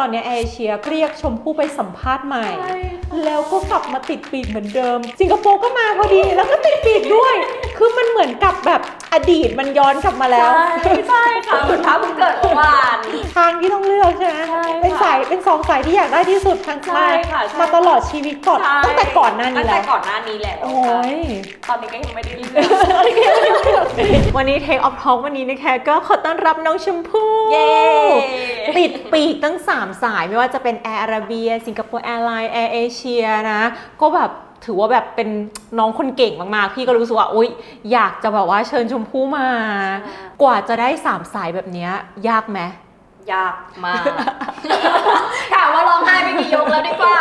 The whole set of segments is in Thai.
ตอนเนี้ยแอร์เชียเรียกชมพู่ไปสัมภาษณ์ใหม่ แล้วก็กลับมาติดปีกเหมือนเดิม สิงคโปร์ก็มาพอดี แล้วก็ติดปีกด้วย คือมันเหมือนกับแบบอดีตมันย้อนกลับมาแล้วใช่ใช่ค่ะเหมือนพระเพิ่งเกิดเมื่อวาน ทางที่ต้องเลือกใช่ไหมใช่ค่ะเป็นสายเป็นสองสายที่อยากได้ที่สุดทั้งใช่ค่ะใช่ มาตลอดชีวิตก่อนใช่ตั้งแต่ก่อนหน้านี้ตั้งแล้แต่วก่อนหน้านี้แล้วโอ้ค่ะย ตอนนี้ก็ยังไม่ได้เลือก วันนี้ Take Off Talk วันนี้นะคะก็ขอต้อนรับน้องชมพู่เย้ ติดปีกตั้ง 3สายไม่ว่าจะเป็น Air Arabia สิงคโปร์ Airline Air Asia นะ ก็แบบถือว่าแบบเป็นน้องคนเก่งมากๆ พี่ก็รู้สึกว่าอุ๊ยอยากจะแบบว่าเชิญชมพู่มา กว่าจะได้ 3 สายแบบเนี้ยยากไหมยากมาก ถามว่าร้องไห้ไม่มียกแล้วดีกว่า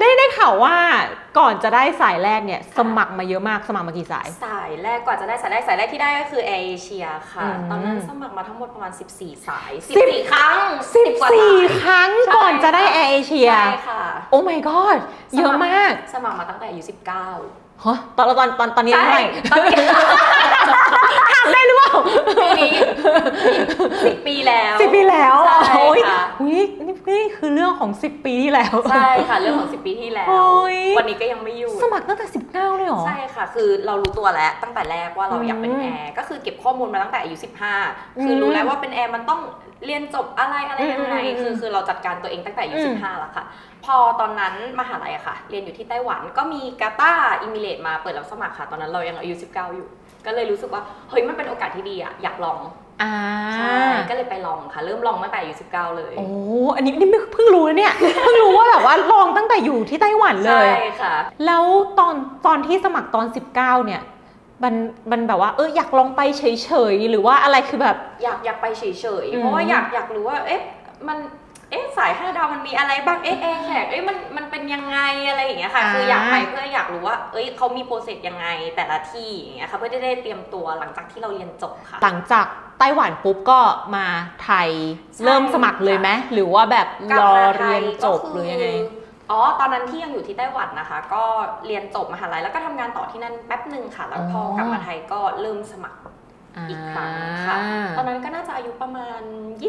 ได้ได้ข่าวว่าก่อนจะได้สายแรกเนี่ยสมัครมาเยอะมากสมัครมากี่สาย สายแรกกว่าจะได้สายแรกสายแรกที่ได้ก็คือแอร์เอเชียค่ะ อืม ตอนนั้นสมัครมาทั้งหมดประมาณ 14 สายสิบ14 ครั้ง10กว่าสาย14ครั้งใช่ก่อนจะได้ Air Asia ใช่ค่ะ โอ้ my god เยอะมากสมัครมาตั้งแต่อายุ19ฮะตอนตอนตอนตอนนี้ใช่เท่าไหร่ ตอนนี้ ถามได้หรือเปล่าปีนี้สิบปีแล้วสิบปีแล้วใช่โอ้ยค่ะอุ๊ยนี่นี่คือเรื่องของ10ปีที่แล้วใช่ค่ะเรื่องของ10ปีที่แล้ว โอ้ยวันนี้ก็ยังไม่อยู่สมัครตั้งแต่19เลยเหรอ ใช่ค่ะ คือเรารู้ตัวแล้วตั้งแต่แรกว่าเราอยากเป็นอืมแอร์ ก็คือเก็บข้อมูลมาตั้งแต่อายุ 15 คือรู้แล้วว่าเป็นแอร์มันต้องเรียนจบอะไรอะไรยังไงอืมอืมคือคือเราจัดการตัวเองตั้งแต่อายุอืม15แล้วค่ะ พอตอนนั้นมหาลัยอะค่ะ เรียนอยู่ที่ไต้หวันก็มีกาตาร์อิมิเรตมาเปิดรับสมัครค่ะ ตอนนั้นเรายังอายุ 19 อยู่ ก็เลยรู้สึกว่า เฮ้ยมันเป็นโอกาสที่ดีอะอยากลองอ่าใช่ก็เลยไปลองค่ะ เริ่มลองตั้งแต่อายุ 19 เลย โอ้อันนี้นี่ไม่เพิ่งรู้นะเนี่ย เพิ่งรู้ว่าแบบว่าลองตั้งแต่อยู่ที่ไต้หวันเลใช่ยค่ะ แล้วตอนตอนที่สมัครตอน 19 เนี่ยมันมันแบบว่าเอออยากลองไปเฉยๆหรือว่าอะไรคือแบบ อยากอยากไปเฉยอืมๆเพราะว่าอยากอยากรู้ว่าเอ๊ะมัน เอ๊ะสายห้าดาวมันมีอะไรบ้าง เอ๊ะแอร์แขกเอ๊ะมันมันเป็นยังไงอะไรอย่างเงี้ยค่ะอ่าคืออยากไปเพื่ออยากรู้ว่า เอ้ยเขามีโปรเซสยังไงแต่ละที่อย่างเงี้ยค่ะเพื่อจะได้เตรียมตัวหลังจากที่เราเรียนจบค่ะ หลังจากไต้หวันปุ๊บก็มาไทยใช่เริ่มสมัครเลยไหมหรือว่าแบบกลัรบอมาไทเรียยนจก็บคืหรือยังไงอ๋อ ตอนนั้นที่ยังอยู่ที่ไต้หวันนะคะ ก็เรียนจบมหาลัยแล้วก็ทำงานต่อที่นั่นแป๊บหนึ่งค่ะ แล้วพออ๋อกลับมาไทยก็เริ่มสมัครอีกครั้งค่ะ ตอนนั้นก็น่าจะอายุประมาณ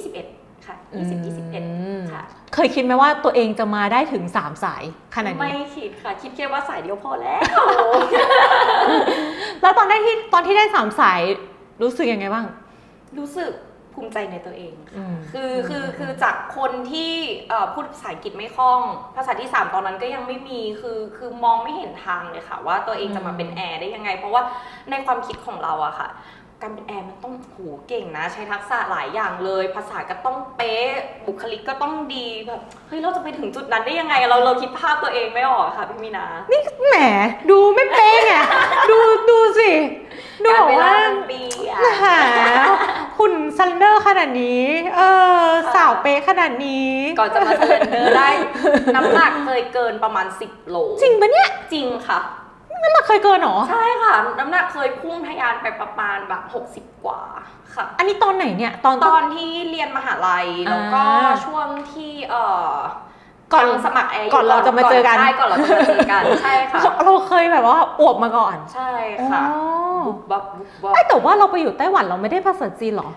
21 ค่ะ 20 21 ค่ะ เคยคิดไหมว่าตัวเองจะมาได้ถึง 3 สายขนาดไม่นี้คิดค่ะ คิดแค่ว่าสายเดียวพอแล้ว แล้วตอนได้ที่ตอนที่ได้ 3 สายรู้สึกยังไงบ้าง รู้สึกภูมิใจในตัวเองค่ะอืมคือคือคือจากคนที่เอ่อพูดภาษาอังกฤษไม่คล่อง ภาษาที่ 3 ตอนนั้นก็ยังไม่มีคือคือมองไม่เห็นทางเลยค่ะ ว่าตัวเองจะมาเป็นแอร์ได้ยังไง เพราะว่าในความคิดของเราอะค่ะ การเป็นแอร์มันต้องโหเก่งนะ ใช้ทักษะหลายอย่างเลย ภาษาก็ต้องเป๊ะบุคลิกก็ต้องดีแบบเฮ้ยเราจะไปถึงจุดนั้นได้ยังไง เราเราคิดภาพตัวเองไม่ออกค่ะพี่มีนาแหมดูไม่เป๊ะไงดูดูสิดูการบอกเวลาว่ามันเปลี่ยน หาหุ่นซันเดอร์ขนาดนี้ เออสาวเป๊ะขนาดนี้ก่อนจะมาสเลนเดอร์ได้ น้ำหนักเคยเกินประมาณ 10 โลจริงปะเนี่ย จริงค่ะ น้ำหนักเคยเกินเหรอ ใช่ค่ะ น้ำหนักเคยพุ่งทะยานไปประมาณแบบ 60 กว่าค่ะ อันนี้ตอนไหนเนี่ย ตอนตอนที่เรียนมหาลัย แล้วก็อ่าช่วงที่เอ่อก่อนยังสมัครแอร์ยู่ก่อนเราจะมาเจอกันใช่ก่อนเราจะมาเจอกันใช่ค่ะเราเคยแบบว่าอวบมาก่อน ใช่ค่ะอ๋อบุบบับบุบบับไอยแต่ว่าเราไปอยู่ไต้หวันเราไม่ได้ภาษาจีนเหรอ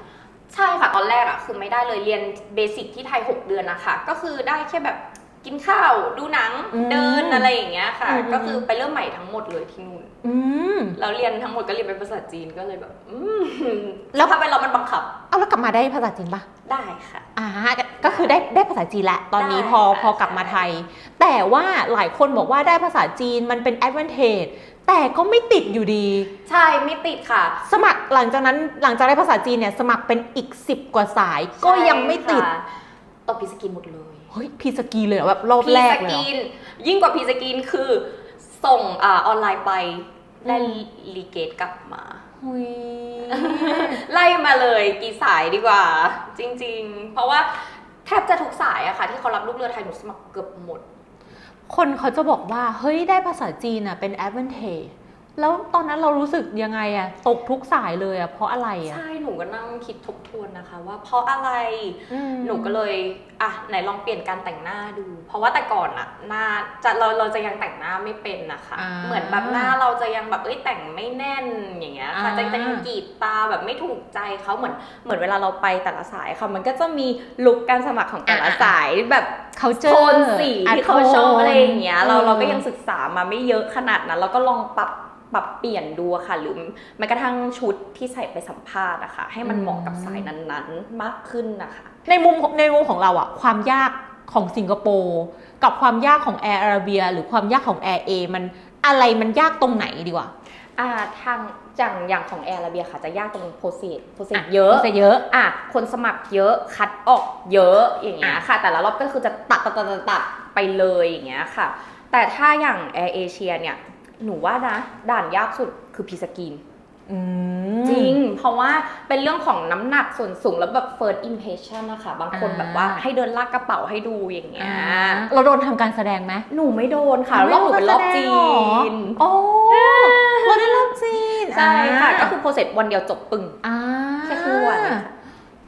ใช่ค่ะตอนแรกอะคือไม่ได้เลยเรียนเบสิกที่ไทย 6 เดือนนะคะก็คือได้แค่แบบ กินข้าวดูหนังอืมเดินอะไรอย่างเงี้ยค่ะ อืม ก็คือไปเริ่มใหม่ทั้งหมดเลยที่นู่นอืมแล้วเรียนทั้งหมดก็เรียนเป็นภาษาจีนก็เลยแบบ อืมแล้ว ถ้าเป็นเรามันบังคับเอาแล้วกลับมาได้ภาษาจีนปะได้ค่ะ อ่าก็คือได้ได้ภาษาจีนแหละตอนนี้ได้พอค่ะพอกลับมาไทย แต่ว่าหลายคนบอกว่าได้ภาษาจีนมันเป็น advantage แต่ก็ไม่ติดอยู่ดี ใช่ไม่ติดค่ะ สมัครหลังจากนั้นหลังจากได้ภาษาจีนเนี่ยสมัครเป็นอีก 10 กว่าสายก็ยังไม่ติด ใช่ค่ะตบพีสกินหมดเลยเฮ้ยพีสกีเลยเหรอแบบรอบพีแรสกเลยเหรกิอนยิ่งกว่าพีสกินคือส่งอ่าออนไลน์ไปได้อืม รีเกตกลับมาหุยไล่มาเลยกี่สายดีกว่า จริง ๆ เพราะว่าแทบจะทุกสายอะค่ะ ที่เขารับลูกเรือไทยหนูสมัครเกือบหมด คนเขาจะบอกว่า เฮ้ยได้ภาษาจีนอะเป็น advantage แล้วตอนนั้นเรารู้สึกยังไงอะตกทุกสายเลยอะเพราะอะไรอะ ใช่หนูก็นั่งคิดทบทวนนะคะ ว่าเพราะอะไรอืม หนูก็เลยอะไหนลองเปลี่ยนการแต่งหน้าดู เพราะว่าแต่ก่อนอะหน้าจะเราเราจะยังแต่งหน้าไม่เป็นนะคะ อ่าเหมือนแบบหน้าเราจะยังแบบเอ้ยแต่งไม่แน่นอย่างเงี้ยค่ะอ่า จะจะยังกรีดตาแบบไม่ถูกใจเขาเหมือนเหมือนเวลาเราไปแต่ละสายค่ะ มันก็จะมีลุคการสมัครของแต่ละสายแบบ เขาเจอ โทนสีที่เขาชอบอะไรอย่างเงี้ยเราเราก็ยังศึกษามาไม่เยอะขนาดนั้นเราก็ลองปรับ ปรับเปลี่ยนดูอะค่ะ หรือแม้กระทั่งชุดที่ใส่ไปสัมภาษณ์อะค่ะให้มันเหมาะกับสายนั้นๆ มากขึ้นนะคะ ในมุมของในมุมของเราอะความยากของสิงคโปร์กับความยากของแอร์อาราเบียหรือความยากของแอร์เอมันอะไรมันยากตรงไหนดีกว่าอ่าทางอย่างอย่างของแอร์ระเบียค่ะจะยากตรงโปรเซสโปรเซสเยอะจะเยอะอะคนสมัครเยอะคัดออกเยอะอย่างเงี้ยค่ะ แต่ละรอบก็คือจะตัดตัดตัดตัดตัดไปเลยอย่างเงี้ยค่ะ แต่ถ้าอย่างแอร์เอเชียเนี่ย หนูว่านะด่านยากสุดคือพีสกินอืม จริง เพราะว่าเป็นเรื่องของน้ำหนักส่วนสูงแล้วแบบ first impression นะคะบางคนอ่า แบบว่าให้เดินลากกระเป๋าให้ดูอย่างเงี้ยอ่าเราโดนทำการแสดงไหมหนูไม่โดนค่ะรอบหนูเป็นรอบจีน โอ้เราได้รอบจีนใช่ค่ะอ่าก็คือโปรเซสวันเดียวจบปึ้งอ่าแค่ครึ่งวันค่ะ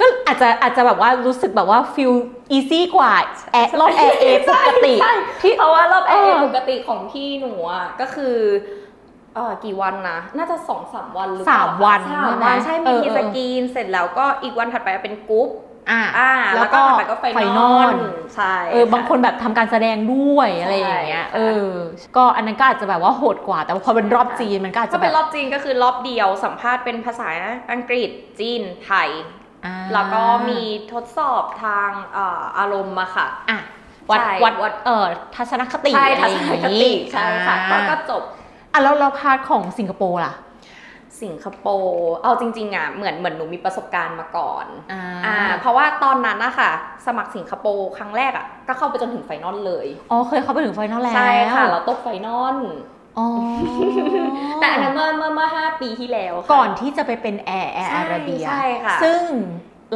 ก็อาจจะอาจจะแบบว่ารู้สึกแบบว่าฟิลอีซี่กว่าแอร์รอบแอร์เอปกติ ใช่ที่เพราะว่ารอบเอแออร์ปกติของพี่หนูอะก็คือเออกี่วันนะน่าจะสองสามวันหรือเปล่สามวันสามใช่ไหมวันใช่เอมีอพีเออสกรีนเสร็จแล้วก็อีกวันถัดไปเป็นกรุ๊ปอ่าอ่าแล้แล้ววก็ก็ถัดไปก็ไฟไฟนนออลลใช่เออค่ะบางคนแบบทำการแสดงด้วยอะไรอย่างเงี้ยใช่ค่ะเออ ก็อันนั้นก็อาจจะแบบว่าโหดกว่า แต่ว่าพอเป็นรอบจีนมันก็อาจถ้าจะแบเป็นบรอบจีนก็คือรอบเดียวสัมภาษณ์เป็นภาษาอังกฤษจีนไทย อ่าแล้วก็มีทดสอบทางเอ่ออารมณ์มาค่ะ อะวัดใช่ วัดวัดเอ่อทัศนคติใช่อะไรทัอศย่างนคงี้ติใช่ค่ะก็อ่าก็จบ อะแล้วเราพาร์ทของสิงคโปร์ล่ะสิงคโปร์เอาจริง ๆอะเหมือนเหมือนหนูมีประสบการณ์มาก่อนอ่าอ่าเพราะว่าตอนนั้นนะคะสมัครสิงคโปร์ครั้งแรกอะก็เข้าไปจนถึงไฟนอลเลย อ๋อเคยเข้าไปถึงไฟนอลแล้ว ใช่ค่ะ เราตกไฟนอล อ๋อ แต่อันนั้นเมื่อเมื่อเมื่อห้าปีที่แล้วค่ะ ก่อนที่จะไปเป็นแอร์แอร์ใช่อาราเบีย ใช่ค่ะ ซึ่ง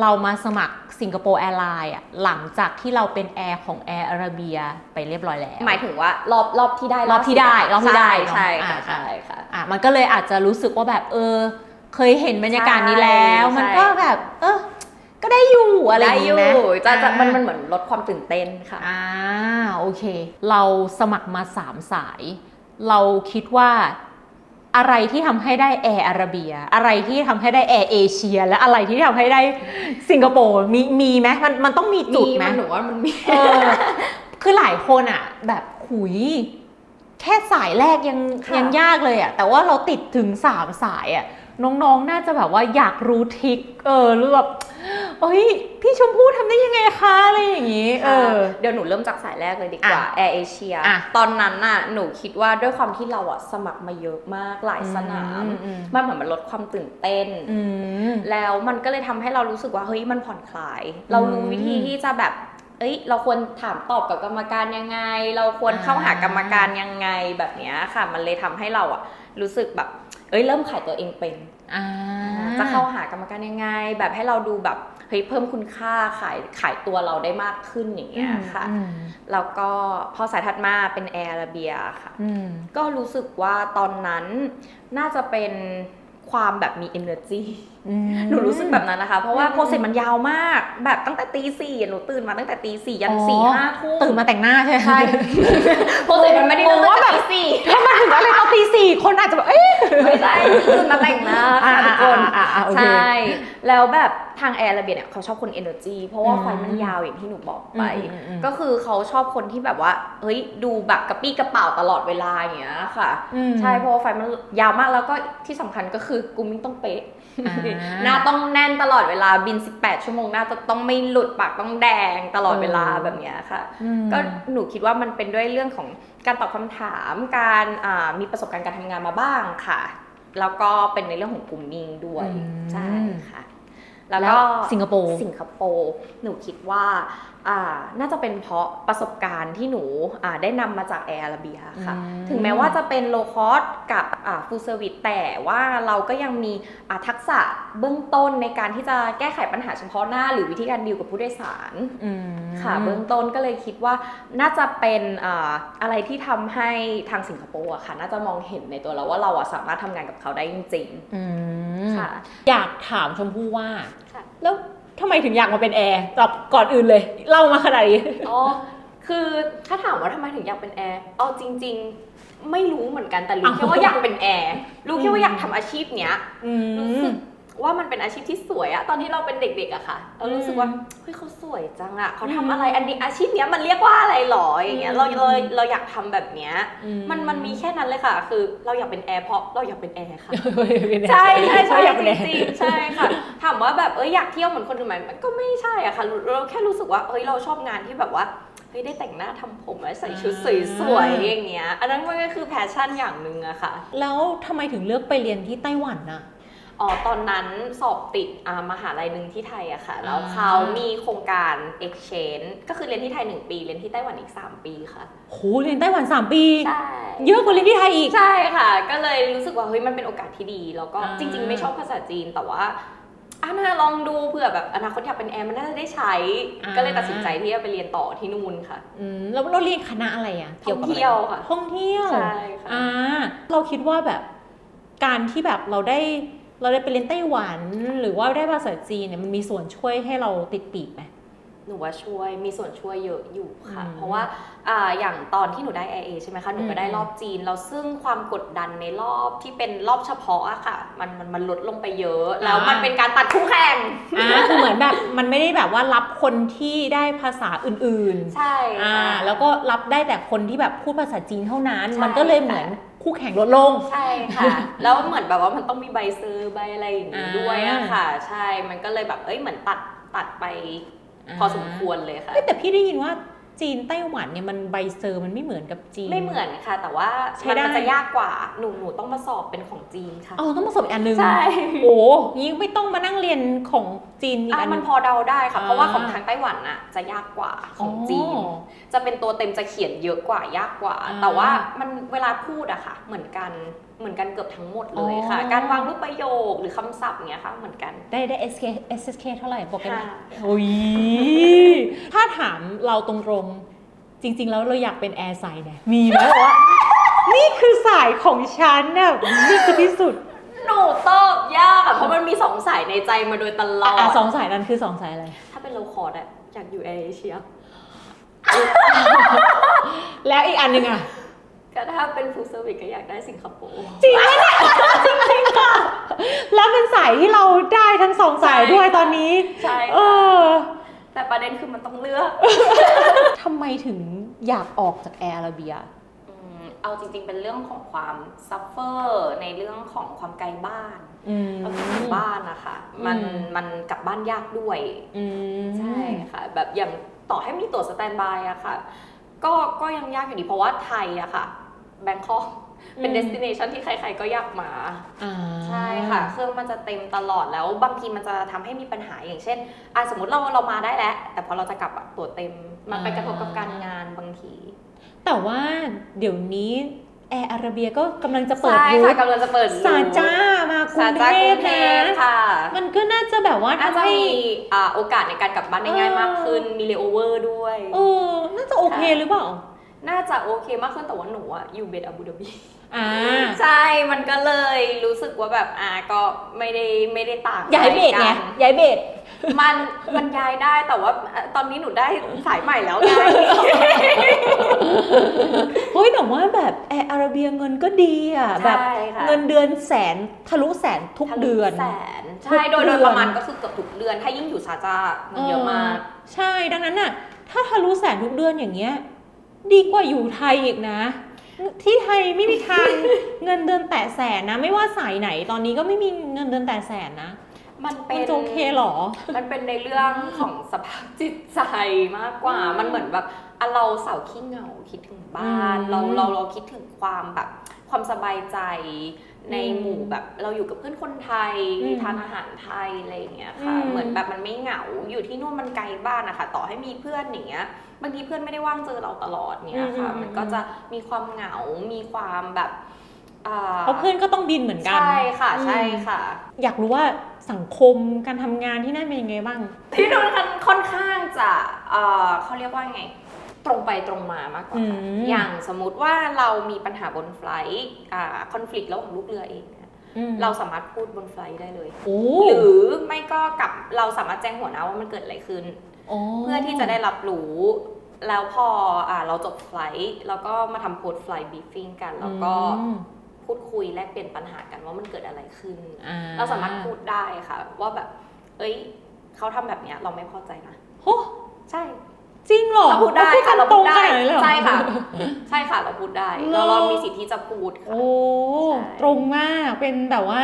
เรามาสมัครสิงคโปร์แอร์ไลน์อะหลังจากที่เราเป็นแอร์ของแอร์อาราเบียไปเรียบร้อยแล้ว หมายถึงว่ารอบรอบที่ได้รอบที่ได้รอบที่ได้ใช่เนอะใช่ค่ะอ่า ใช่ค่ะ อะมันก็เลยอาจจะรู้สึกว่าแบบเออ เคยเห็นบรรยากาศนี้แล้ว ใช่ มันก็แบบ เออก็ได้อยู่อะไรอได้ย่างองี้ยู่ไหมจะจะมันมันอ่าเหมือนลดความตื่นเต้นค่ะ อ่าโอเค เราสมัครมาสามสาย เราคิดว่าอะไรที่ทำให้ได้แอร์อาราเบีย อะไรที่ทำให้ได้แอร์เอเชีย และอะไรที่ทำให้ได้สิงคโปร์มีมีไหมมันมันต้องมีจุดไหมมันหนูว่ามันมีเออคือหลายคนอะ แบบหุยแค่สายแรกยังค่ะยังยากเลยอะแต่ว่าเราติดถึงสามสายอะน้องๆน่าจะแบบว่าอยากรู้ทริคเออหรือแบบเอ้ยพี่ชมพู่ทำได้ยังไง คะอะไรอย่างงี้ เออ เดี๋ยวหนูเริ่มจากสายแรกเลยดีกว่าอะแอร์เอเชียอะตอนนั้นน่ะหนูคิดว่าด้วยความที่เราอะสมัครมาเยอะมากหลายสนามอืมอืมมันเหมือนมันลดความตื่นเต้นอืมแล้วมันก็เลยทำให้เรารู้สึกว่าเฮ้ยมันผ่อนคลาย เรารู้วิธีที่จะแบบเอ้ยเราควรถามตอบกับกรรมการยังไง เราควรเข้าหากรรมการยังไงแบบเนี้ยค่ะ มันเลยทำให้เราอะรู้สึกแบบ เอ้ยเริ่มขายตัวเองเป็นอ่า จะเข้าหากรรมการยังไง แบบให้เราดูแบบเฮ้ยเพิ่มคุณค่าขายขายตัวเราได้มากขึ้นอย่างเงี้ยค่ะอืมแล้วก็พอสายถัดมาเป็นแอร์อาราเบียค่ะอืมก็รู้สึกว่าตอนนั้นน่าจะเป็นความแบบมี energy อืม หนูรู้สึกแบบนั้นนะคะ เพราะว่าอืมโปรเซสมันยาวมาก แบบตั้งแต่ตีสี่หนูตื่นมาตั้งแต่ตีสี่ยันอ๋อสี่ห้าทุ่มตื่นมาแต่งหน้าใช่ไหมใช่โปรเซสมันไม่ได้เริ่มงงว่าตั้งแบแต่บตีสี่ถ้ามาถึงอะไรตอนตีสี่คนอาจจะแบบเอ๊ะไม่ใช่ตื่นมาแต่งหน้าค่ะทุกคนอ่าอ่าอ่าอ่าโอเคใช่แล้วแบบทางแอร์อาราเบียเนี่ยเขาชอบคน energy เพราะว่าอืมไฟมันยาวอย่างที่หนูบอกไปอืมอืมอืมก็คือเขาชอบคนที่แบบว่าเฮ้ยดูแบบกระปี้กระเป๋าตลอดเวลาอย่างเงี้ยค่ะอืมใช่เพราะว่าไฟมันยาวมากแล้วก็ที่สำคัญก็คือกูมิ่งต้องเป๊ะอ่าหน้าต้องแน่นตลอดเวลาบิน 18 ชั่วโมงหน้าจะต้องไม่หลุดปากต้องแดงตลอดเวลาเออแบบเนี้ยค่ะอืมก็หนูคิดว่ามันเป็นด้วยเรื่องของการตอบคำถามการอ่ามีประสบการณ์การทำงานมาบ้างค่ะ แล้วก็เป็นในเรื่องของกลุ่มมิงด้วยอืมใช่ค่ะ แล้วก็สิงคโปร์สิงคโปร์หนูคิดว่าอ่าน่าจะเป็นเพราะประสบการณ์ที่หนูอ่าได้นำมาจากแอร์อาราเบียค่ะอืมถึงแม้ว่าจะเป็นโลคอสกับฟูลเซอร์วิสแต่ว่าเราก็ยังมีอ่าทักษะเบื้องต้นในการที่จะแก้ไขปัญหาเฉพาะหน้า หรือวิธีการดีลกับผู้โดยสารอืมค่ะเบื้องต้นก็เลยคิดว่าน่าจะเป็นอ่าอะไรที่ทำให้ทางสิงคโปร์อะค่ะ น่าจะมองเห็นในตัวเราว่าเราอะสามารถทำงานกับเขาได้จริงอืมๆ ค่ะ อยากถามชมพู่ว่าค่ะแล้วทำไมถึงอยากมาเป็นแอร์ตอบก่อนอื่นเลย เล่ามาขนาดนี้อ๋อคือถ้าถามว่าทำไมถึงอยากเป็นแอร์เอาจริง ๆ ไม่รู้เหมือนกันแต่รู้อ้าวแค่ว่าอยากเป็นแอร์รู้แค่ว่าอยากทำอาชีพเนี้ยอืรู้มสึก ว่ามันเป็นอาชีพที่สวยอะตอนที่เราเป็นเด็กๆอะค่ะ เรารู้สึกว่าอืมเฮ้ยเขาสวยจังอะเขาอืทำมอะไรอันนี้อาชีพเนี้ยมันเรียกว่าอะไรหรออย่างเงี้ยเราอืมเราเราอยากทำแบบเนี้ยอืมันมันมีแค่นั้นเลยค่ะ คือเราอยากเป็นแอร์เพราะเราอยากเป็นแอร์ค่ะเป็นแอร์ใช่ใช่ใช่อยากเป็นจแอร์ริงๆใช่ค่ะถามว่าแบบเอ้ยอยากเที่ยวเหมือนคนอื่นไหมมันก็ไม่ใช่อะค่ะเราแค่รู้สึกว่าเฮ้ยเราชอบงานที่แบบว่าเฮ้ยได้แต่งหน้าทำผมแล้วใส่ชุดสวยๆอย่างเงี้ย อันนั้นมันก็คือแพชชั่นอย่างหนึ่งอะค่ะ แล้วทำไมถึงเลือกไปเรียนที่ไต้หวันน่ะ อ๋อตอนนั้นสอบติดอ่ามหาลัยหนึ่งที่ไทยอะค่ะ แล้วอ่าเขามีโครงการ exchange ก็คือเรียนที่ไทย 1 ปี เรียนที่ไต้หวันอีก 3 ปีค่ะ โหเรียนไต้หวัน 3 ปี ใช่ เยอะกว่าเรียนที่ไทยอีก ใช่ค่ะ ก็เลยรู้สึกว่าเฮ้ยมันเป็นโอกาสที่ดี แล้วก็อ่าจริง ๆ ไม่ชอบภาษาจีนแต่ว่าอะน่าลองดูเผื่อแบบอนาคตอยากเป็นแอร์มันน่าจะได้ใช้ก็เลยตัดสินใจที่จะไปเรียนต่อที่นู่นค่ะ อืมแล้วเราเรียนคณะอะไรอะท่องกับะไรเที่ยวค่ะ ท่องเที่ยว ใช่ค่ะ อ่า เราคิดว่าแบบการที่แบบเราได้ เราได้ไปเรียนไต้หวัน หรือว่าได้ภาษาจีนเนี่ยมันมีส่วนช่วยให้เราติดปีกไหมหนูว่าช่วยมีส่วนช่วยเยอะอยู่ค่ะอืมเพราะว่าอ่าอย่างตอนที่หนูได้ Air A ใช่ไหมคะหนูก็ได้อืมรอบจีนแล้วซึ่งความกดดันในรอบที่เป็นรอบเฉพาะอะค่ะ มันมันมันลดลงไปเยอะ แล้วมันเป็นการตัดคู่แข่งอ่าคือเหมือนแบบมันไม่ได้แบบว่ารับคนที่ได้ภาษาอื่นๆ ใช่อ่าค่ะแล้วก็รับได้แต่คนที่แบบพูดภาษาจีนเท่านั้นใช่มันก็เลยเหมือน คู่แข่งลดลง ใช่ค่ะ แล้วเหมือนแบบว่ามันต้องมีใบเซอร์ใบอะไรอย่างนี้อ่าด้วยอะค่ะ ใช่ มันก็เลยแบบเอ้ยเหมือนตัดตัดไป พอสมควรเลยค่ะเอ้ยแต่พี่ได้ยินว่า จีนไต้หวันเนี่ยมันใบเซอร์มันไม่เหมือนกับจีน ไม่เหมือนค่ะ แต่ว่าใช้มันได้ มันจะยากกว่าหนูหนูต้องมาสอบเป็นของจีนค่ะ เอาต้องมาสอบอีกอันหนึงใช่ โอ้ยิ่งไม่ต้องมานั่งเรียนของจีนอีกอะอันหมันึนง พอเดาได้ค่ะ เพราะว่าอ่า ของทางไต้หวันน่ะจะยากกว่าของจีน อ๋อ จะเป็นตัวเต็มจะเขียนเยอะกว่า ยากกว่า อ่า แต่ว่ามันเวลาพูดอะค่ะ เหมือนกัน เหมือนกันเกือบทั้งหมดเลยค่ะ อ๋อ การวางรูปประโยคหรือคำศัพท์เนี้ยค่ะเหมือนกัน ได้ได้ SK SSK เท่าไหร่โปรแกรมห้าโอ้ยถ้าถามเราตรงๆ จริง ๆ แล้วเราอยากเป็นแอร์ไซน์เนี่ยมีไหมบอกว่า นี่คือสายของฉันน่ะนี่คือที่สุดหนูตอบยากอะเพราะมันมีสองสายในใจมาโดยตลอด อะสองสายนั้นคือสองสายอะไร ถ้าเป็นโลคอร์ดอะอยากอยู่แอร์เอเชีย แล้วอีกอันหนึ่งอะ ก็ถ้าเป็นฟูลเซอร์วิสก็อยากได้สิงคโปร์ จริงไหมเนี่ยจริงๆค่ะ แล้วเป็นสายที่เราได้ทั้งสองสายด้วยตอนนี้ ใช่เอค่ะอแต่ประเด็นคือมันต้องเลือก ทำไมถึงอยากออกจากแอร์อาราเบีย อืมเอาจริงๆ เป็นเรื่องของความซัฟเฟอร์ในเรื่องของความไกลบ้านอืมเรากลับบ้านนะคะมันอืม มันกลับบ้านยากด้วย อืม ใช่ค่ะ แบบอย่างต่อให้มีตั๋วสแตนบายอะค่ะ ก็ก็ยังยากอยู่ดีเพราะว่าไทยอะค่ะ แบงคอกเป็นเดสติเนชันที่ใครๆก็อยากมาอ่าใช่ค่ะ เครื่องมันจะเต็มตลอดแล้วบางทีมันจะทำให้มีปัญหาอย่างเช่นอะสมมติเราเรามาได้แล้ว แต่พอเราจะกลับอะตั๋วเต็ม มันไปกระทบกับการงานบางที แต่ว่าเดี๋ยวนี้แอร์อาราเบียก็กำลังจะเปิดใช่รูค่ะทกำลังจะเปิดซาจ้ามากรุซางเทจ้ากรุพงเทนะพค่ะมันก็น่าจะแบบว่าน่าทำจะให้มีอ่าโอกาสในการกลับบ้านได้ง่ายมากขึ้นมีเลโอเวอร์ด้วยเออน่าจะโอเคหรือเปล่า น่าจะโอเคมากขึ้นแต่ว่าหนูอะอยู่เบตอาบูดาบีอ่าใช่มันก็เลยรู้สึกว่าแบบอ่าก็ไม่ได้ไม่ได้ต่างย้ายเบสไงกันย้ายเบสมันมันย้ายได้แต่ว่าอะตอนนี้หนูได้สายใหม่แล้วไง เฮ้ยแต่ว่าแบบแอร์อาราเบียเงินก็ดีอะแบบใช่ค่ะ เงินเดือนแสนทะลุแสนทุกเดือน แสนใช่โดยทุกเดืโดอนยประมาณก็คือเกือบทุกเดือน ถ้ายิ่งอยู่ซาจ้ามันเยอะมาก ใช่ดังนั้นน่ะ ถ้าทะลุแสนทุกเดือนอย่างเงี้ย ดีกว่าอยู่ไทยอีกนะ ที่ไทยไม่มีทางเงินเดือนแตะแสนนะ ไม่ว่าสายไหนตอนนี้ก็ไม่มีเงินเดือนแตะแสนนะ มันเป็มันนจะโอเคเหรอ มันเป็นในเรื่องของสภาพจิตใจมากกว่าอืมมันเหมือนแบบอะเราสาวขี้เหงาคิดถึงบ้าน อืมเราเราเราคิดถึงความแบบ ความสบายใจในอืมหมู่แบบเราอยู่กับเพื่อนคนไทยอืมทานอาหารไทยอะไรอย่างเงี้ยค่ะอืมเหมือนแบบมันไม่เหงาอยู่ที่นู่นมันไกลบ้านนะคะต่อให้มีเพื่อนอย่างเงี้ยบางทีเพื่อนไม่ได้ว่างเจอเราตลอดเนี้ยค่ะอืมมันก็จะมีความเหงา มีความแบบอ่าเพราะเพื่อนก็ต้องบินเหมือนกันใช่ค่ะอืมใช่ค่ะ อยากรู้ว่าสังคมการทำงานที่นั่นเป็นยังไงบ้าง ที่นู่นค่อนข้างจะเอ่อเขาเรียกว่าไง ตรงไปตรงมามากกว่าค่ะอืมอย่างสมมุติว่าเรามีปัญหาบนไฟลท์อ่าคอน FLICT ระหว่างลูกเรือเองเนี่ยอืมเราสามารถพูดบนไฟลท์ได้เลยโอ้หรือไม่ก็กับเราสามารถแจ้งหัวหน้าว่ามันเกิดอะไรขึ้น เพื่อที่จะได้รับรู้แล้วพออ่าเราจบไฟลท์แล้วก็มาทำโพสไฟลท์บีฟิ้งกัน แล้วก็อืมพูดคุยแลกเปลี่ยนปัญหากันว่ามันเกิดอะไรขึ้นอ่เราสามารถพูดได้ค่ะ ว่าแบบ เอ้ย เขาทำแบบเนี้ยเราไม่พอใจนะโอ้ใช่ จริงเหรอเราพูดได้ค่ะกัเราตรพูงดขได้นาดนั้นเลยเหรอใช่ค่ะ ใช่ค่ะเราพูดได้เหรอเราเรามีสิทธิ์ที่จะพูดค่ะโอ้ใช่ตรงมากเป็นแบบว่า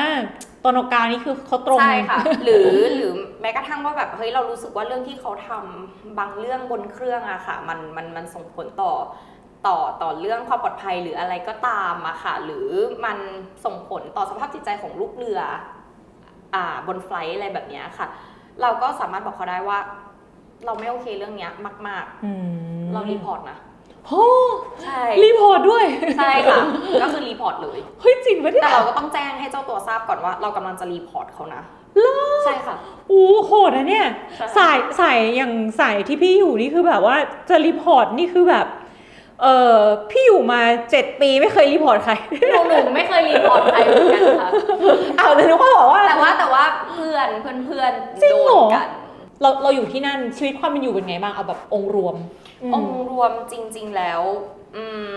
ตอนกลางนี่คือเขาตรงใช่ค่ะ หรือหรือแม้กระทั่งว่าแบบเฮ้ยเรารู้สึกว่าเรื่องที่เขาทำบางเรื่องบนเครื่องอะค่ะ มันมันมันส่งผลต่อต่อต่อเรื่องความปลอดภัยหรืออะไรก็ตามอะค่ะ หรือมันส่งผลต่อสภาพจิตใจของลูกเรือ อ่าบนไฟลท์อะไรแบบเนี้ยค่ะ เราก็สามารถบอกเขาได้ว่า เราไม่โอเคเรื่องเนี้ยมาก อืมๆ เรารีพอร์ตนะ โอ้ใช่ รีพอร์ตด้วยใช่ค่ะ ก็คือรีพอร์ตเลย เฮ้ยจริงปะเนี่ยแต่เราก็ต้องแจ้งให้เจ้าตัวทราบก่อนว่า เรากำลังจะรีพอร์ตเขานะใช่ค่ะโอ้โหดนะเนี่ยใช่ สายสายอย่างสายที่พี่อยู่นี่คือแบบว่าจะรีพอร์ตนี่คือแบบเออพี่อยู่มาเจ็ดปีไม่เคยรีพอร์ตใคร หนูหนูไม่เคยรีพอร์ตใครเหมือนกันค่ะ เอาแต่นึกว่าบอกว่า แต่ว่าแต่ว่าเพื่อนเพื่อนเพื่อนจริงโดเหรนอ กัน เราเราอยู่ที่นั่นชีวิตความเป็นอยู่เป็นไงบ้างเอาแบบองค์รวมมองค์รวมจริง ๆแล้ว อืม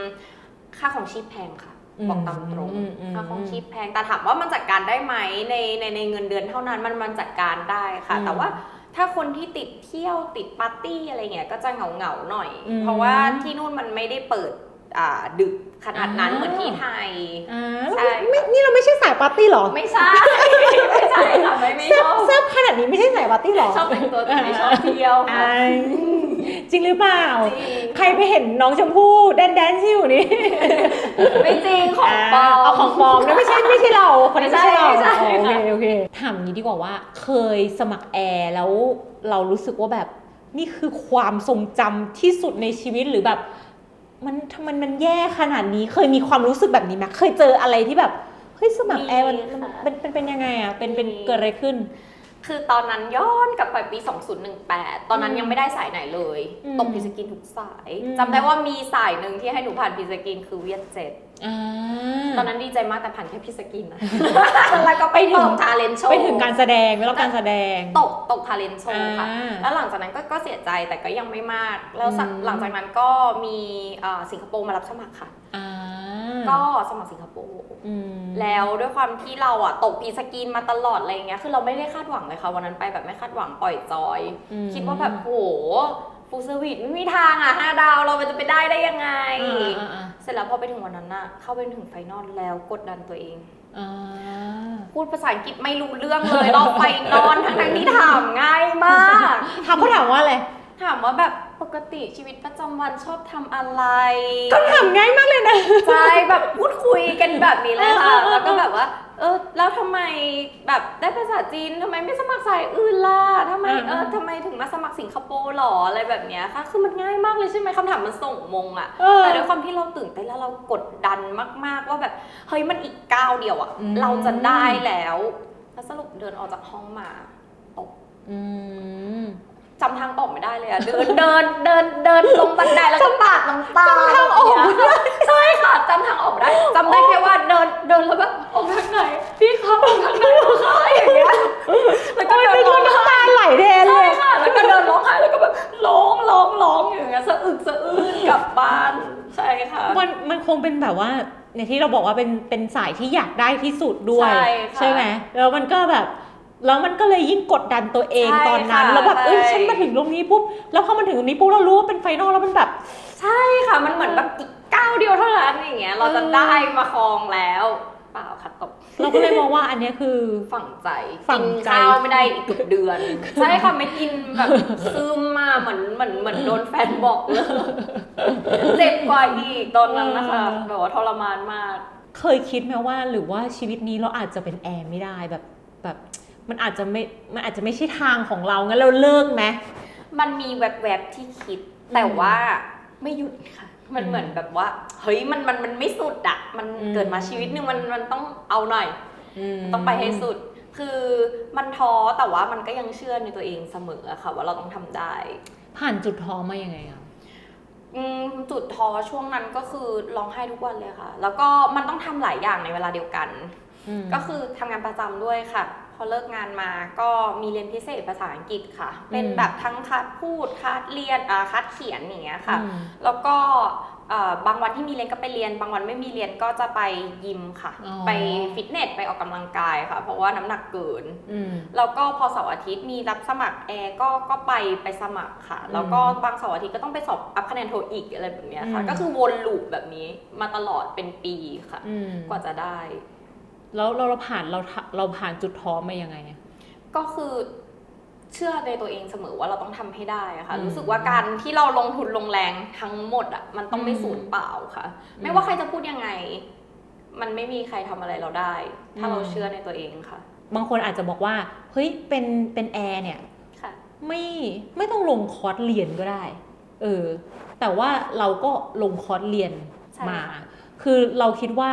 ค่าของชีพแพงค่ะอืมบอกตามตรงอืมอืมค่าของชีพแพงแต่ถามว่ามันจัดการได้ไหมในในในเงินเดือนเท่านั้นมันมันจัดการได้ค่ะอืมแต่ว่าถ้าคนที่ติดเที่ยวติดปาร์ตี้อะไรเงี้ยก็จะเหงาเหงาๆหน่อยอืมเพราะว่าที่นู่นมันไม่ได้เปิดอ่า ดึกขนาดนั้นอ่าเหมือนที่ไทยอ่าใช่ไม่นี่เราไม่ใช่สายปาร์ตี้เหรอ ไม่ใช่ ไม่ใช่ค่ะไม่ไม่แซ่ชบอบแซ่บขนาดนี้ไม่ใช่สายปาร์ตี้เหรอ ชอบแต่งตัวแต่ไม่ชอบเที่ยวค่ะอ่าจริงหรือเปล่าจริงใครไปเห็นน้องชมพู่แดนแดนที่อยู่นี่ ไม่จริงของปลอมเอาของปลอมนะไม่ใช่ไม่ใช่เราคนนี้ไม่ใช่เราไม่ใช่อ๋อโอเคค่ะโอเคถามงี้ดีกว่าว่าเคยสมัครแอร์แล้วเรารู้สึกว่าแบบนี่คือความทรงจำที่สุดในชีวิตหรือแบบ มันทำไมมันแย่ขนาดนี้เคยมีความรู้สึกแบบนี้ไหมเคยเจออะไรที่แบบเฮ้ยสมัครแอร์มันมันเป็นเป็นเป็นยังไงอะเป็นเป็นเกิดอะไรขึ้น คือตอนนั้นย้อนกลับไปปี 2018 ตอนนั้นอืมยังไม่ได้สายไหนเลย อืมตกพิสกินทุกสายอืม จำได้ว่ามีสายหนึ่งที่ให้หนูผ่านพิสกินคือเวียดเจ็ดอ่า ตอนนั้นดีใจมากแต่ผ่านแค่พิสกินนะ แล้วก็ไปไปถึตงกทาเลนโชว์ไปถึงการแสดงไม่รอบการแสดง ตกตกทาเลนโชว์ค่ะ อ่าแล้วหลังจากนั้นก็ก็เสียใจแต่ก็ยังไม่มาก แล้วสักอืม หลังจากนั้นก็มีเอ่อสิงคโปร์มารับสมัครค่ะ อ่า ก็สมัครสิงคโปร์อืมแล้วด้วยความที่เราอะตกพีสกินมาตลอดอะไรอย่างเงี้ยคือเราไม่ได้คาดหวังเลยค่ะวันนั้นไปแบบไม่คาดหวังปล่อยจอยอืมคิดว่าแบบโหฟูลเซอร์วิสไม่มีทางอะห้าดาวเราจะไปได้ได้ยังไงอ่าอ่าเสร็จแล้วพอไปถึงวันนั้นน่ะเข้าไปถึงไฟนอลแล้วกดดันตัวเองอ่าพูดภาษาอังกฤษไม่รู้เรื่องเลยเราไฟนอนทั้งทั้งๆที่ถามง่ายมากถามเขาถามว่าอะไร ถามว่าแบบปกติชีวิตประจำวันชอบทำอะไรก็ถามง่ายมากเลยนะ ใช่แบบพูดคุยกันแบบนี้เลยค่ะ เออเออเออ แล้วก็แบบว่า เออแล้วทำไมแบบได้ภาษาจีนทำไมไม่สมัครสายอื่นล่ะทำไมเออทำไมถึงมาสมัครสิงคโปร์หรออะไรแบบเนี้ยค่ะ คือมันง่ายมากเลยใช่ไหมคำถามมันส่งมงอะเออ แต่ด้วยความที่เราตื่นเต้นแล้วเรากดดันมาก ๆ ว่าแบบเฮ้ยมันอีกก้าวเดียวอะอืม เราจะได้แล้วแล้วสรุปเดินออกจากห้องมาตกอืม จำทางออกไม่ได้เลยอะเดินเดินเดินเดินลงบันไดแล้วก็ปาดน้ำตาจำทางออกไม่ได้ใช่ค่ะจำทางออกไม่ได้จำได้แค่ว่าเดินเดินแล้วแบบออกทางไหนพี่เขาออกทางไหนคะอย่างเงี้ยแล้วก็เดินเป็นร้องน้ำไห้ตาไหลแดนเลใช่ยค่ะแล้วก็เดินร้องไห้แล้วก็แบบร้องร้องร้องอย่างเงี้ยสะอึกสะอื้นกลับบ้านใช่ค่ะมันมันคงเป็นแบบว่าในที่เราบอกว่าเป็นเป็นสายที่อยากได้ที่สุดด้วยใช่ค่ะไหมแล้วมันก็แบบ แล้วมันก็เลยยิ่งกดดันตัวเองใช่ตอนนั้น ค่ะแล้วแบบเอ้ยใช่ ฉันมาถึงตรงนี้ปุ๊บแล้วพอมันถึงตรงนี้ปุ๊บเรารู้ว่าเป็นไฟนอลแล้วมันแบบ ใช่ค่ะ มันเหมือนแบบอีกก้าวเดียวเท่านั้นอย่างเงี้ย เราจะเออ ได้มาครองแล้ว เปล่าค่ะตบเราก็เลยมองว่าอันเนี้ยคือ ฝังใจฝักิงนใจ ข้าวไม่ได้อีกเกือบเดือน ใช่ค่ะไม่กินแบบซึมมาเหมือนเหมือนเหมือนโดนแฟนบอกเลยเจ็บกว่าอีกตอนนั้นนะคะแบบว่าทรมานมาก เคยคิดไหมว่าหรือว่าชีวิตนี้เราอาจจะเป็นแอร์ไม่ได้แบบแบบ มันอาจจะไม่มันอาจจะไม่ใช่ทางของเรางั้นเราเลิกไหม มันมีแวบๆที่คิด แต่ว่าไม่หยุดค่ะ มันอืมเหมือนแบบว่า เฮ้ยมันมันมันไม่สุดอะมันอืม เกิดมาชีวิตหนึ่งมันมันต้องเอาหน่อย ม ต้องไปให้สุด คือมันท้อแต่ว่ามันก็ยังเชื่อในตัวเองเสมออะค่ะ ว่าเราต้องทำได้ ผ่านจุดท้อมายังไงอะ อืมจุดท้อช่วงนั้นก็คือร้องไห้ทุกวันเลยค่ะ แล้วก็มันต้องทำหลายอย่างในเวลาเดียวกันมก็คือทำงานประจำด้วยค่ะพ อเลิกงานมาก็มีเรียนพิเศษภาษาอังกฤษค่ะ เป็นแบบทั้งคัดพูดคัดเรียนอ่าคัดเขียนอย่างเงี้ยค่ะอืมแล้วก็เอ่อบางวันที่มีเรียนก็ไปเรียน บางวันไม่มีเรียนก็จะไปยิมค่ะอ๋อไปฟิตเนสไปออกกำลังกายค่ะ เพราะว่าน้ำหนักเกินอืมแล้วก็พอเสาร์อาทิตย์มีรับสมัครแอร์ก็ก็ไปไปสมัครค่ะ แล้วก็บางเสาร์อาทิตย์ก็ต้องไปสอบอัพคะแนนโทอีกอะไรแบบเนี้ยค่ะอืมก็คือวนลูปแบบนี้มาตลอดเป็นปีค่ะอืมกว่าจะได้ แล้วเราเราผ่านเราทะเราผ่านจุดท้อมายังไงอะก็คือเชื่อในตัวเองเสมอว่าเราต้องทำให้ได้อะค่ะอืมรู้สึกว่าการที่เราลงทุนลงแรงทั้งหมดอะมันต้องไม่อืมสูญเปล่าค่ะอืมไม่ว่าใครจะพูดยังไง มันไม่มีใครทำอะไรเราได้ ถ้าเราอืมเชื่อในตัวเองค่ะ บางคนอาจจะบอกว่าเฮ้ยเป็นเป็นแอร์เนี่ยค่ะไม่ไม่ต้องลงคอร์สเรียนก็ได้ เออ แต่ว่าเราก็ลงคอร์สเรียนใช่มา คือเราคิดว่า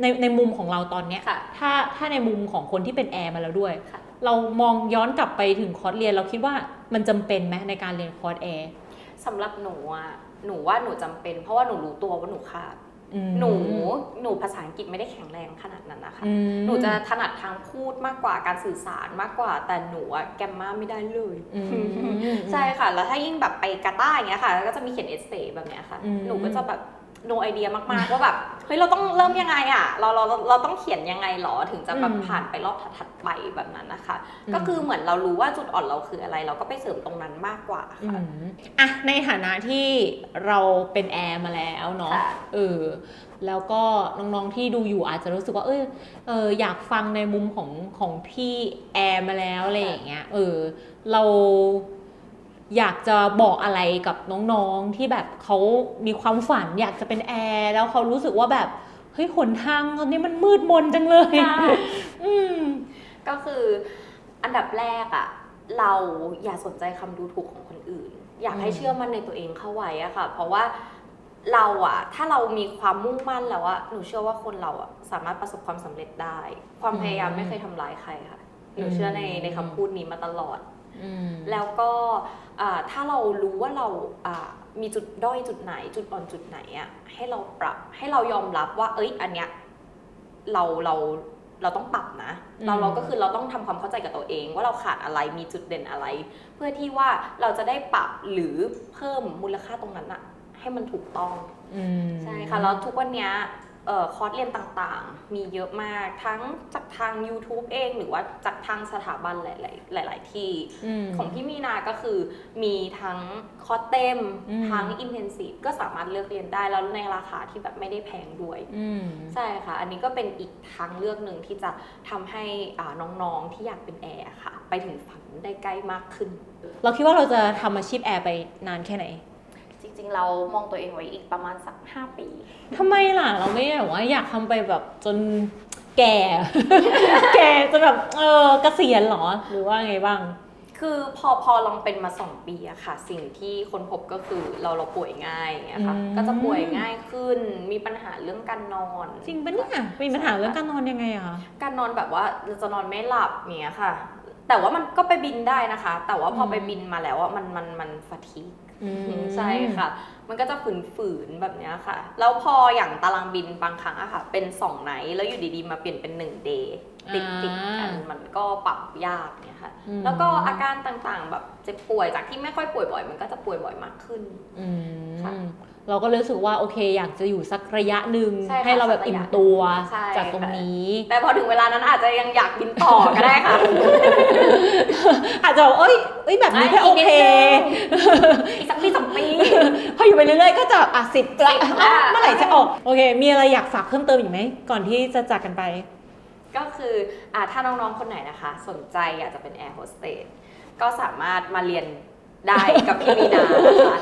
ในในมุมของเราตอนเนี้ยค่ะ ถ้าถ้าในมุมของคนที่เป็นแอร์มาแล้วด้วย ค่ะ เรามองย้อนกลับไปถึงคอร์สเรียน เราคิดว่ามันจำเป็นไหมในการเรียนคอร์สแอร์สำหรับหนูอะหนูว่าหนูจำเป็น เพราะว่าหนูรู้ตัวว่าหนูขาด อืมหนูหนูภาษาอังกฤษไม่ได้แข็งแรงขนาดนั้นนะคะ อืมหนูจะถนัดทางพูดมากกว่าการสื่อสารมากกว่า แต่หนูอะแกมมาไม่ได้เลย อืม ใช่ค่ะ แล้วถ้ายิ่งแบบไปกาตาร์อย่างเงี้ยค่ะก็จะมีเขียนเอเซแบบเนี้ยค่ะ อืม หนูก็จะแบบ โนไอเดียมากๆว่าแบบเฮ้ยเราต้องเริ่มยังไงอะเราเราเราเราต้องเขียนยังไงหรอถึงจะแบบอืมผ่านไปรอบถัดๆไปแบบนั้นนะคะอืมก็คือเหมือนเรารู้ว่าจุดอ่อนเราคืออะไร เราก็ไปเสริมตรงนั้นมากกว่าอืค่ะมอะในฐานะที่เราเป็นแอร์มาแล้วเนาะค่ะเออแล้วก็น้องๆที่ดูอยู่อาจจะรู้สึกว่าเออเอออยากฟังในมุมของของพี่แอร์มาแล้วอะไรอย่างเงี้ยเออเรา อยากจะบอกอะไรกับน้องๆที่แบบเขามีความฝันอยากจะเป็นแอร์แล้วเขารู้สึกว่าแบบเฮ้ยหนทางตอนนี้มันมืดมนจังเลยค่ะอืมก็คืออันดับแรกอะเราอย่าสนใจคำดูถูกของคนอื่น อยากให้อืมเชื่อมั่นในตัวเองเข้าไว้อะค่ะ เพราะว่าเราอะถ้าเรามีความมุ่งมั่นแล้วอะหนูเชื่อว่าคนเราอะสามารถประสบความสำเร็จได้ ความพยายามไม่เคยทำร้ายใครค่ะ หนูเชื่อในในคำพูดนี้มาตลอดอืม แล้วก็อ่าถ้าเรารู้ว่าเราอ่ามีจุดด้อยจุดไหน จุดอ่อนจุดไหนอะให้เราปรับให้เรายอมรับว่า เอ้ยอันเนี้ยเราเราเราต้องปรับนะอืมเราเราก็คือเราต้องทำความเข้าใจกับตัวเอง ว่าเราขาดอะไรมีจุดเด่นอะไร เพื่อที่ว่าเราจะได้ปรับหรือเพิ่มมูลค่าตรงนั้นอะให้มันถูกต้องอืมใช่ค่ะแล้วทุกวันเนี้ยเอ่อ คอร์สเรียนต่างๆ มีเยอะมากทั้งจากทาง YouTube เองหรือว่าจากทางสถาบันหลาย ๆ หลาย ๆ ที่มของพี่มีนาก็คือมีทั้งคอร์สเต็มอืมทั้งอินเทนซีฟก็สามารถเลือกเรียนได้แล้วในราคาที่แบบไม่ได้แพงด้วยอืมใช่ค่ะ อันนี้ก็เป็นอีกทางเลือกหนึ่งที่จะทำให้อ่าน้อง ๆ ที่อยากเป็นแอร์ค่ะ ไปถึงฝันได้ใกล้มากขึ้น เราคิดว่าเราจะทำอาชีพแอร์ไปนานแค่ไหนจ ริง ๆ เรามองตัวเองไว้อีกประมาณสัก 5 ปี ทำไมล่ะเราไม่แบบว่าอยากทำไปแบบจนแก่ แก่จนแบบเออเกษียณเหรอหรือว่าไงบ้าง คือพอพอลองเป็นมาสองปีอะค่ะ สิ่งที่คนพบก็คือเราเราป่วยง่ายอย่างเงี้ยค่ะอืม ก็จะป่วยง่ายขึ้นมีปัญหาเรื่องการนอน จริงปะเนี่ยมีปัญหาเรื่องการนอนยังไงอะคะการนอนแบบว่าเราจะนอนไม่หลับอย่างเงี้ยค่ะ แต่ว่ามันก็ไปบินได้นะคะ แต่ว่าพอไปบินมาแล้วอะมันมันมันฟาทีกอืม ใช่ค่ะ มันก็จะฝืนๆแบบเนี้ยค่ะ แล้วพออย่างตารางบินบางครั้งอะค่ะ เป็น2ไนท์แล้วอยู่ดีๆ มาเปลี่ยนเป็น1เดย์ ติดติดๆกันมันก็ปรับยากเนี่ยค่ะอืมแล้วก็อาการต่างๆ แบบเจ็บป่วยจากที่ไม่ค่อยป่วยบ่อย มันก็จะป่วยบ่อยมากขึ้นอืค่ะมเราก็รู้สึกว่าโอเคอยากจะอยู่สักระยะหนึ่งใช่ค่ะให้เราแบบสักระอิ่ยะมตัวใช่จากตรงค่ะนี้ แต่พอถึงเวลานั้นอาจจะยังอยากบินต่อก็ได้ค่ะ อาจจะแบบเอ้ยเอ้ยแบบนี้แค่โอเคอีกสักปีสองปีพออยู่ไปเรื่อยๆก็จะอะสิบละ10ละเมื่อไหร่จะออกโอเค มีอะไรอยากฝากเพิ่มเติมอีกไหมก่อนที่จะจากกันไป ก็คืออ่าถ้าน้องๆ คนไหนนะคะ สนใจอยากจะเป็นแอร์โฮสเตสก็สามารถมาเรียนได้กับพี่มีนานะคะ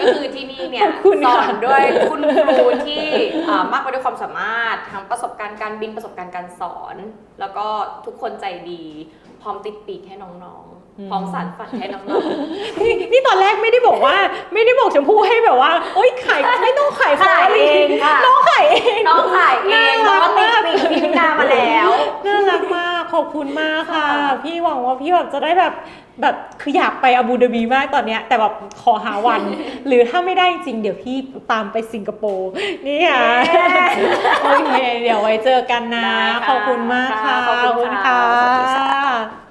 ก็คือที่นี่เนี่ยขอบคุณสค่ะอนด้วยคุณครูที่อ่ามากไปด้วยความสามารถทั้งประสบการณ์การบินประสบการณ์การสอน แล้วก็ทุกคนใจดี พร้อมติดปีกให้น้องๆ พร้อมสานฝันให้น้องๆนี่นี่ตอนแรกไม่ได้บอกว่า ไม่ได้บอกชมพู่ให้แบบว่าโอ๊ยขายไม่ต้องขายขขายเองค่ะน้องขายเองน้องขายเองน่าน้รัองกติดมากปีกพี่มินามาแล้วน่ารักมากขอบคุณมากค่ะค่ะ พี่หวังว่าพี่แบบจะได้แบบแบบคืออยากไปอาบูดาบีมากตอนเนี้ยแต่แบบขอหาวัน หรือถ้าไม่ได้จริงเดี๋ยวพี่ตามไปสิงคโปร์นี่ค่ะโอเคเดี๋ยวไว้เจอกันนะได้ค่ะขอบคุณมากค่ะค่ะขอบคุณค่ะขอบคุณสวัสดีค่ะค่ะ